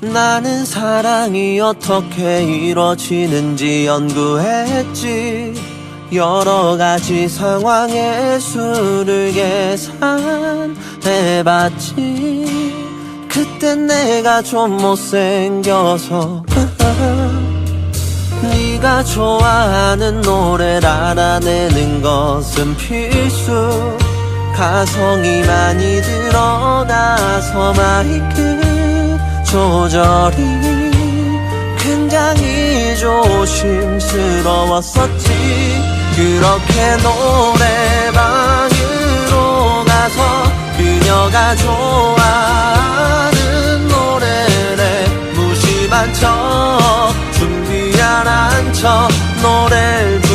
나는 사랑이 어떻게 이루어지는지 연구했지. 여러 가지 상황의 수를 계산해봤지. 그땐 내가 좀 못생겨서 네가 좋아하는 노래를 알아내는 것은 필수. 가성이 많이 드러나서 마이크 조절이 굉장히 조심스러웠었지. 그렇게 노래방으로 가서 그녀가 좋아하는 노래를 무심한 척 준비 안한척 노래를